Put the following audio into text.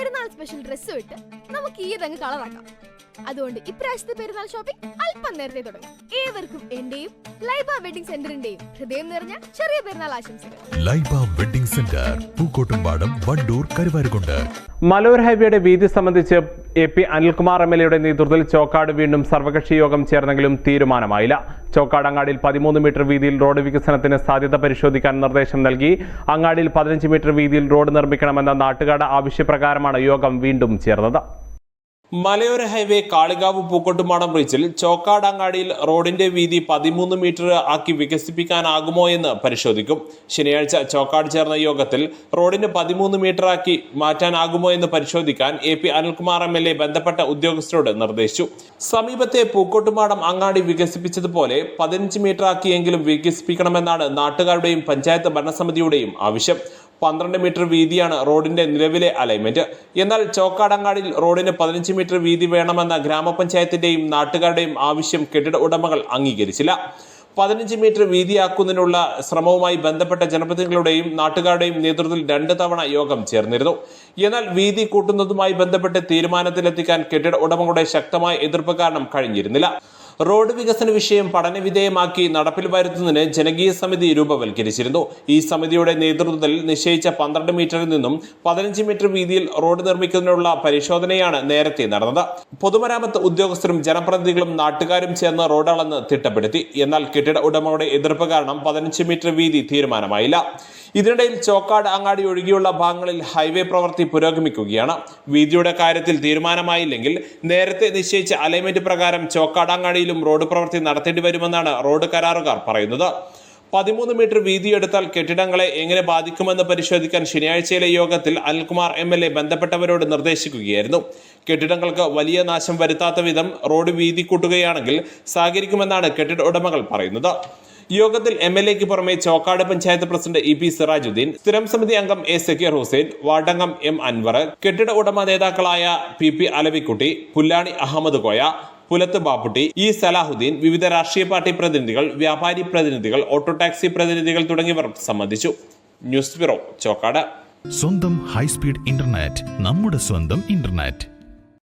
പെരുന്നാൾ സ്പെഷ്യൽ ഡ്രസ്സും ഇട്ട് നമുക്ക് ഈ ഇതങ്ങ് കളറാക്കാം അതുകൊണ്ട് ഇപ്രാവശ്യത്തെ പെരുന്നാൾ ഷോപ്പിംഗ് അല്പം നേരത്തെ തുടങ്ങും. ഏവർക്കും എന്റെയും ലൈബ വെഡിംഗ് സെന്ററിന്റെയും ഹൃദയം നിറഞ്ഞ ചെറിയ പെരുന്നാൾ ആശംസകൾ. Laiba wedding centre Pookkottumpadam Wandoor Karuvarakundu. മലോർ ഹൈവേയുടെ വീതി സംബന്ധിച്ച് A P Anilkumar M L എയുടെ നേതൃത്വത്തിൽ ചോക്കാട് വീണ്ടും സർവകക്ഷി യോഗം ചേർന്നെങ്കിലും തീരുമാനമായില്ല. ചോക്കാട് അങ്ങാടിയിൽ പതിമൂന്ന് മീറ്റർ വീതിയിൽ റോഡ് വികസനത്തിന് സാധ്യത പരിശോധിക്കാൻ നിർദ്ദേശം നൽകി. അങ്ങാടിയിൽ പതിനഞ്ച് മീറ്റർ വീതിയിൽ റോഡ് നിർമ്മിക്കണമെന്ന നാട്ടുകാട് ആവശ്യപ്രകാരമാണ് യോഗം വീണ്ടും ചേർന്നത്. മലയോര ഹൈവേ കാളികാവ് പൂക്കോട്ടുമാടം ബ്രിഡ്ജിൽ ചോക്കാട് അങ്ങാടിയിൽ റോഡിന്റെ വീതി പതിമൂന്ന് മീറ്റർ ആക്കി വികസിപ്പിക്കാനാകുമോ എന്ന് പരിശോധിക്കും. ശനിയാഴ്ച ചോക്കാട് ചേർന്ന യോഗത്തിൽ റോഡിന് പതിമൂന്ന് മീറ്റർ ആക്കി മാറ്റാനാകുമോ എന്ന് പരിശോധിക്കാൻ A P Anilkumar M L A ബന്ധപ്പെട്ട ഉദ്യോഗസ്ഥരോട് നിർദ്ദേശിച്ചു. സമീപത്തെ പൂക്കോട്ടുമാടം അങ്ങാടി വികസിപ്പിച്ചതുപോലെ പതിനഞ്ച് മീറ്റർ ആക്കിയെങ്കിലും വികസിപ്പിക്കണമെന്നാണ് നാട്ടുകാരുടെയും പഞ്ചായത്ത് ഭരണസമിതിയുടെയും ആവശ്യം. പന്ത്രണ്ട് മീറ്റർ വീതിയാണ് റോഡിന്റെ നിലവിലെ അലൈൻമെന്റ് എന്നാൽ ചോക്കാടങ്ങാടിൽ റോഡിന് പതിനഞ്ച് മീറ്റർ വീതി വേണമെന്ന ഗ്രാമപഞ്ചായത്തിന്റെയും നാട്ടുകാരുടെയും ആവശ്യം കെട്ടിട ഉടമകൾ അംഗീകരിച്ചില്ല. പതിനഞ്ച് മീറ്റർ വീതിയാക്കുന്നതിനുള്ള ശ്രമവുമായി ബന്ധപ്പെട്ട ജനപ്രതിനിധികളുടെയും നാട്ടുകാരുടെയും നേതൃത്വത്തിൽ രണ്ട് തവണ യോഗം ചേർന്നിരുന്നു. എന്നാൽ വീതി കൂട്ടുന്നതുമായി ബന്ധപ്പെട്ട് തീരുമാനത്തിലെത്തിക്കാൻ കെട്ടിട ഉടമകളുടെ ശക്തമായ എതിർപ്പ് കാരണം കഴിഞ്ഞിരുന്നില്ല. റോഡ് വികസന വിഷയം പഠനവിധേയമാക്കി നടപ്പിൽ വരുത്തുന്നതിന് ജനകീയ സമിതി രൂപവൽക്കരിച്ചിരുന്നു. ഈ സമിതിയുടെ നേതൃത്വത്തിൽ നിശ്ചയിച്ച പന്ത്രണ്ട് മീറ്ററിൽ നിന്നും പതിനഞ്ച് മീറ്റർ വീതിയിൽ റോഡ് നിർമ്മിക്കുന്നതിനുള്ള പരിശോധനയാണ് നേരത്തെ നടന്നത്. പൊതുമരാമത്ത് ഉദ്യോഗസ്ഥരും ജനപ്രതിനിധികളും നാട്ടുകാരും ചേർന്ന് റോഡ് തിട്ടപ്പെടുത്തി. എന്നാൽ കെട്ടിട ഉടമയുടെ എതിർപ്പ് കാരണം പതിനഞ്ച് മീറ്റർ വീതി തീരുമാനമായില്ല. ഇതിനിടയിൽ ചോക്കാട് അങ്ങാടി ഒഴികെയുള്ള ഭാഗങ്ങളിൽ ഹൈവേ പ്രവൃത്തി പുരോഗമിക്കുകയാണ്. വീതിയുടെ കാര്യത്തിൽ തീരുമാനമായില്ലെങ്കിൽ നേരത്തെ നിശ്ചയിച്ച അലൈൻമെന്റ് പ്രകാരം ചോക്കാട് അങ്ങാടിയിലും റോഡ് പ്രവൃത്തി നടത്തേണ്ടി വരുമെന്നാണ് റോഡ് കരാറുകാർ പറയുന്നത്. പതിമൂന്ന് മീറ്റർ വീതിയെടുത്താൽ കെട്ടിടങ്ങളെ എങ്ങനെ ബാധിക്കുമെന്ന് പരിശോധിക്കാൻ ശനിയാഴ്ചയിലെ യോഗത്തിൽ അനിൽകുമാർ എം എൽ എ ബന്ധപ്പെട്ടവരോട് നിർദ്ദേശിക്കുകയായിരുന്നു. കെട്ടിടങ്ങൾക്ക് വലിയ നാശം വരുത്താത്ത വിധം റോഡ് വീതി കൂട്ടുകയാണെങ്കിൽ സഹകരിക്കുമെന്നാണ് കെട്ടിട ഉടമകൾ പറയുന്നത്. യോഗത്തിൽ എം എൽ എക്ക് പുറമെ Chokkad panchayat president E P Sirajuddin സ്ഥിരം സമിതി അംഗം എ സക്കീർ ഹുസൈൻ വാർഡംഗം എം അൻവർ കെട്ടിട ഉടമ നേതാക്കളായ P P Alavikutty Pullani Ahammed Koya Pulath Bapputty E Salahuddeen വിവിധ രാഷ്ട്രീയ പാർട്ടി പ്രതിനിധികൾ വ്യാപാരി പ്രതിനിധികൾ ഓട്ടോ ടാക്സി പ്രതിനിധികൾ തുടങ്ങിയവർ സംബന്ധിച്ചു. News bureau Chokkad. സ്വന്തം ഹൈസ്പീഡ് ഇന്റർനെറ്റ് നമ്മുടെ സ്വന്തം ഇന്റർനെറ്റ്.